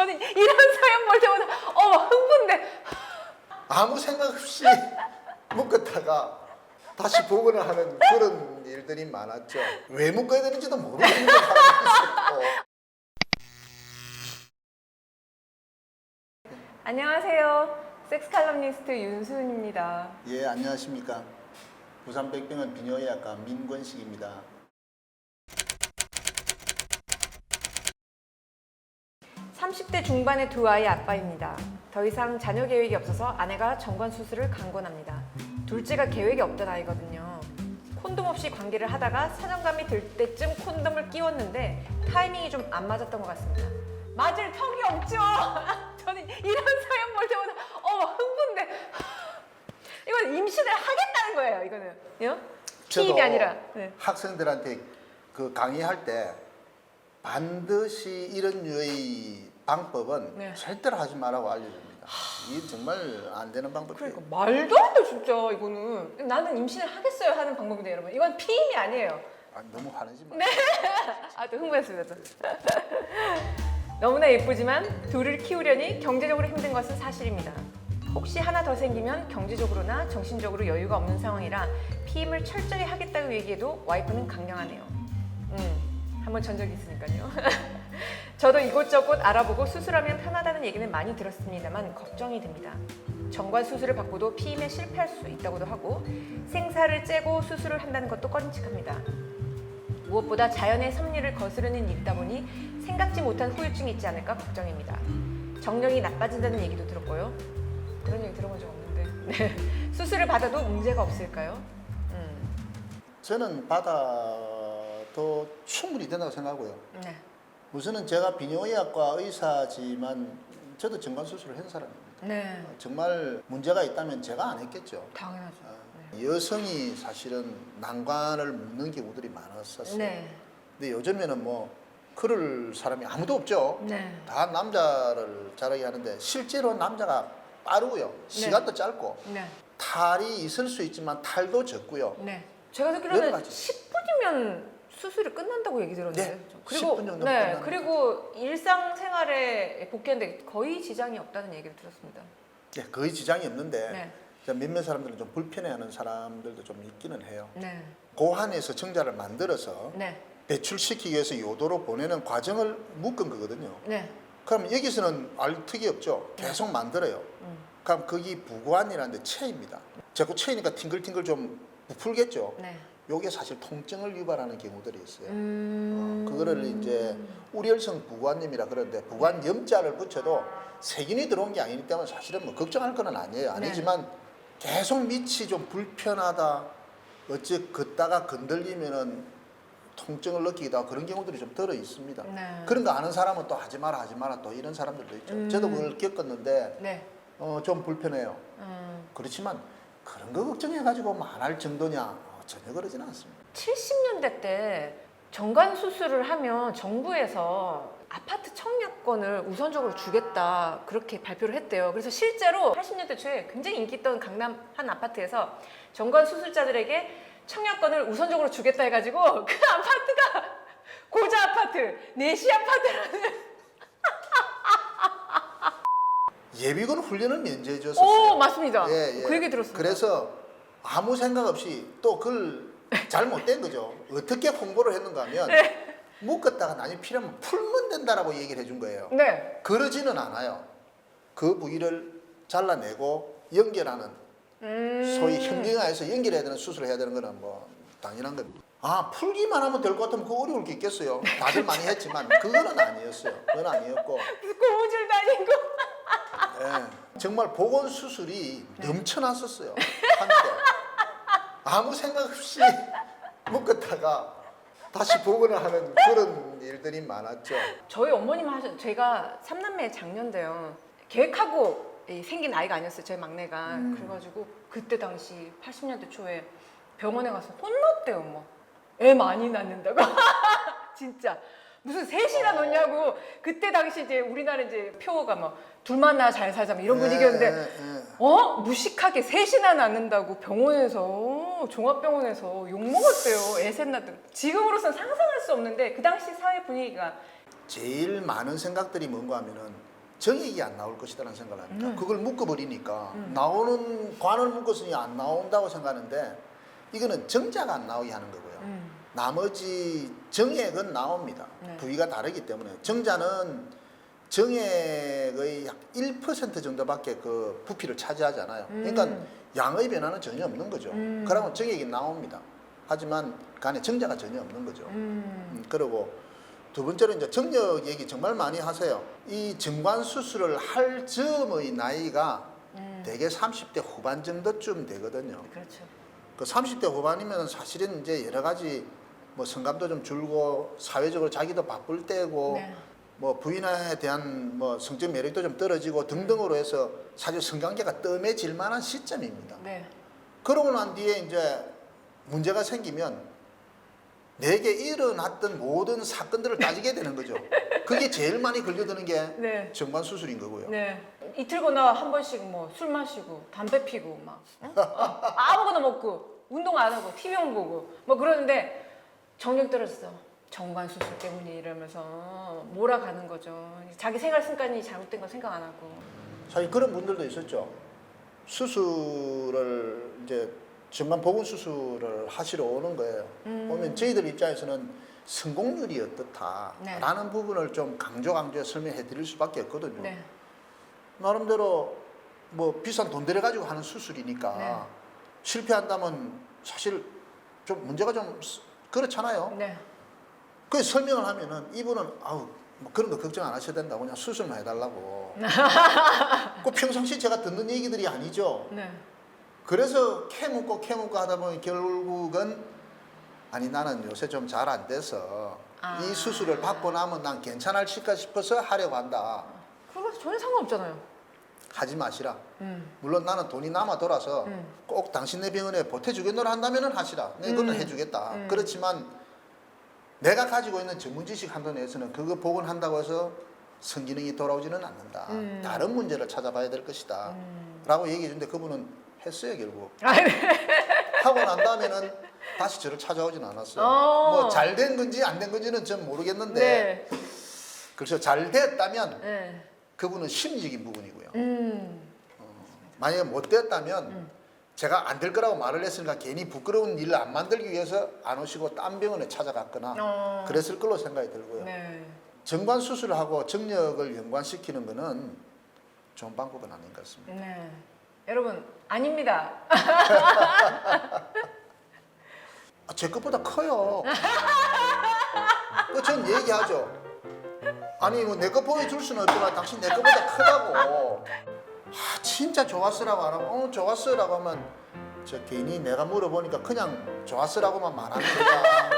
저는 이런 사연 볼 때마다 어 흥분돼. 아무 생각 없이 묶었다가 다시 복원을 하는 그런 일들이 많았죠. 왜 묶어야 되는지도 모르는 있었고. 안녕하세요. 섹스 칼럼니스트 윤수은입니다. 예, 안녕하십니까. 부산 백병원 비뇨의학과 민권식입니다. 삼십 대 중반의 두 아이 아빠입니다. 더 이상 자녀 계획이 없어서 아내가 정관 수술을 강권합니다. 둘째가 계획이 없던 아이거든요. 콘돔 없이 관계를 하다가 사정감이 들 때쯤 콘돔을 끼웠는데 타이밍이 좀 안 맞았던 것 같습니다. 맞을 턱이 없죠. 저는 이런 사연 볼 때마다 어 흥분돼. 이건 임신을 하겠다는 거예요. 이거는. 요? 피임이 아니라. 네. 학생들한테 그 강의할 때 반드시 이런 류의 방법은 네. 절대로 하지 말라고 알려줍니다. 이게 정말 안 되는 방법이에요. 그러니까 말도 안 돼 진짜 이거는 나는 임신을 하겠어요 하는 방법인데 여러분 이건 피임이 아니에요 아, 너무 화내지 마. 네. 아또 흥분했습니다 또. 너무나 예쁘지만 둘을 키우려니 경제적으로 힘든 것은 사실입니다 혹시 하나 더 생기면 경제적으로나 정신적으로 여유가 없는 상황이라 피임을 철저히 하겠다고 얘기해도 와이프는 강경하네요 음, 한번 전 적이 있으니까요 저도 이곳저곳 알아보고 수술하면 편하다는 얘기는 많이 들었습니다만 걱정이 됩니다. 정관 수술을 받고도 피임에 실패할 수 있다고도 하고 생사를 째고 수술을 한다는 것도 꺼림칙합니다. 무엇보다 자연의 섭리를 거스르는 일이다 보니 생각지 못한 후유증이 있지 않을까 걱정입니다. 정력이 나빠진다는 얘기도 들었고요. 그런 얘기 들어본 적 없는데 네. 수술을 받아도 문제가 없을까요? 음, 저는 받아도 충분히 된다고 생각하고요. 네. 우선은 제가 비뇨의학과 의사지만 저도 정관 수술을 한 사람입니다. 네. 정말 문제가 있다면 제가 안 했겠죠. 당연하죠. 어, 여성이 사실은 난관을 묶는 경우들이 많았었어요. 네. 근데 요즘에는 뭐 그럴 사람이 아무도 없죠. 네. 다 남자를 자라게 하는데 실제로 남자가 빠르고요. 시간도 짧고 네. 탈이 있을 수 있지만 탈도 적고요. 네. 제가 듣기로는 가지. 10분이면 수술이 끝난다고 얘기 들었는데. 네, 그리고 10분 정도 네. 끝나는 그리고 일상 생활에 복귀하는데 거의 지장이 없다는 얘기를 들었습니다. 예, 거의 지장이 없는데 네. 이제 몇몇 사람들은 좀 불편해하는 사람들도 좀 있기는 해요. 네. 고환에서 정자를 만들어서 네. 배출시키기 위해서 요도로 보내는 과정을 묶은 거거든요. 네. 그럼 여기서는 알 턱이 없죠. 계속 만들어요. 음. 그럼 거기 부관이라는 데 체입니다. 자꾸 체이니까 팅글팅글 좀 부풀겠죠. 네. 요게 사실 통증을 유발하는 경우들이 있어요. 음. 어, 그거를 이제 우려성 부관염이라 그러는데 부관염자를 붙여도 세균이 들어온 게 아니기 때문에 사실은 뭐 걱정할 건 아니에요. 네. 아니지만 계속 밑이 좀 불편하다. 어찌 걷다가 건들리면은 통증을 느끼기도 하고 그런 경우들이 좀 들어 있습니다. 네. 그런 거 아는 사람은 또 하지 마라 하지 마라 또 이런 사람들도 있죠. 음. 저도 그걸 겪었는데 네. 어, 좀 불편해요. 음. 그렇지만 그런 거 걱정해가지고 말할 정도냐 어, 전혀 그러지는 않습니다. 70년대 때 정관 수술을 하면 정부에서 아파트 청약권을 우선적으로 주겠다 그렇게 발표를 했대요. 그래서 실제로 80년대 초에 굉장히 인기 있던 강남 한 아파트에서 정관 수술자들에게 청약권을 우선적으로 주겠다 해가지고 그 아파트가 고자 아파트, 내시 아파트라는 예비군 훈련을 면제해 줬었어요. 오 맞습니다. 예, 예. 그 얘기 들었습니다. 그래서 아무 생각 없이 또 그걸 잘못된 거죠. 어떻게 홍보를 했는가 하면 네. 묶었다가 나중에 필요하면 풀면 된다라고 얘기를 해준 거예요. 네. 그러지는 않아요. 그 부위를 잘라내고 연결하는 음. 소위 현경화해서 연결해야 되는 수술을 해야 되는 거는 뭐 당연한 겁니다. 아 풀기만 하면 될 것 같으면 그 어려울 게 있겠어요. 다들 많이 했지만 그거는 아니었어요. 그건 아니었고 고무줄도 아니고. 예, 정말 보건 수술이 넘쳐났었어요 한때 아무 생각 없이 묶었다가 다시 복원을 하는 그런 일들이 많았죠. 저희 어머님 하셔 제가 삼남매 장년대요 계획하고 이 생긴 아이가 아니었어요 저희 막내가 음. 그래가지고 그때 당시 80년대 초에 병원에 가서 혼났대요 엄마 애 많이 낳는다고 진짜 무슨 셋이나 놓냐고 그때 당시 이제 우리나라 이제 표어가 뭐 둘만 낳아 잘 살자 뭐 이런 예, 분위기였는데 예, 예. 어 무식하게 셋이나 낳는다고 병원에서 종합병원에서 욕 먹었대요 애셋 낳던 지금으로선 상상할 수 없는데 그 당시 사회 분위기가 제일 많은 생각들이 뭔가 하면은 정액이 안 나올 것이라는 생각을 합니다. 음. 그걸 묶어버리니까 음. 나오는 관을 묶었으니 안 나온다고 생각하는데 이거는 정자가 안 나오게 하는 거고요. 음. 나머지 정액은 나옵니다. 네. 부위가 다르기 때문에 정자는 정액의 약 1% 정도밖에 그 부피를 차지하잖아요. 그러니까 음. 양의 변화는 전혀 없는 거죠. 음. 그러면 정액이 나옵니다. 하지만 간에 정자가 전혀 없는 거죠. 음. 음, 그리고 두 번째로 이제 정력 얘기 정말 많이 하세요. 이 정관 수술을 할 즈음의 나이가 음. 대개 30대 후반 정도쯤 되거든요. 그렇죠. 그 30대 후반이면 사실은 이제 여러 가지 뭐 성감도 좀 줄고 사회적으로 자기도 바쁠 때고 네. 뭐 부인에 대한 뭐 성적 매력도 좀 떨어지고 등등으로 해서 사실 성관계가 뜸해질 만한 시점입니다. 네. 그러고 난 뒤에 이제 문제가 생기면 내게 일어났던 모든 사건들을 따지게 되는 거죠. 그게 제일 많이 걸려드는 게 네. 정관 수술인 거고요. 네. 이틀 거나 한 번씩 뭐 술 마시고 담배 피고 막 어? 아무거나 먹고 운동 안 하고 TV만 보고 뭐 그러는데 정력 떨어졌어. 정관 수술 때문에 이러면서 몰아가는 거죠. 자기 생활 습관이 잘못된 거 생각 안 하고. 사실 그런 분들도 있었죠. 수술을 이제 정관 보건 수술을 하시러 오는 거예요. 음. 보면 저희들 입장에서는 성공률이 어떻다라는 네. 부분을 좀 강조 강조 설명해 드릴 수밖에 없거든요. 네. 나름대로 뭐 비싼 돈 들여 가지고 하는 수술이니까 네. 실패한다면 사실 좀 문제가 좀 스- 그렇잖아요. 네. 그 설명을 하면은 이분은 아우 뭐 그런 거 걱정 안 하셔도 된다고 그냥 수술만 해달라고. 그 평상시 제가 듣는 얘기들이 아니죠. 네. 그래서 캐묻고 캐묻고 하다 보니 결국은 아니 나는 요새 좀 잘 안 돼서 아. 이 수술을 받고 나면 난 괜찮을까 싶어서 하려고 한다. 그거 전혀 상관없잖아요. 하지 마시라. 음. 물론 나는 돈이 남아 돌아서 음. 꼭 당신네 병원에 보태주겠노라 한다면 하시라. 네, 그거는 음. 해주겠다. 음. 그렇지만 내가 가지고 있는 전문 지식 한도 내에서는 그거 복원한다고 해서 성기능이 돌아오지는 않는다. 음. 다른 문제를 찾아봐야 될 것이다. 음. 라고 얘기해 주는데 그분은 했어요 결국. 아, 네. 하고 난 다음에는 다시 저를 찾아오진 않았어요. 어. 뭐잘 된 건지 안 된 건지는 전 모르겠는데 네. 그래서 잘 됐다면 네. 그분은 심리적인 부분이고요. 음. 만약에 못 됐다면 음. 제가 안 될 거라고 말을 했으니까 괜히 부끄러운 일을 안 만들기 위해서 안 오시고 딴 병원에 찾아갔거나 어. 그랬을 걸로 생각이 들고요. 네. 정관 수술하고 정력을 연관시키는 거는 좋은 방법은 아닌 것 같습니다. 네. 여러분 아닙니다. 아, 제 것보다 커요. 그전 얘기하죠. 아니 뭐 내 거 보여줄 수는 없지만 당신 내 것보다 크다고. 아 진짜 좋았어라고 안 하고 어 좋았어라고 하면 저 괜히 내가 물어보니까 그냥 좋았어라고만 말하는 거야.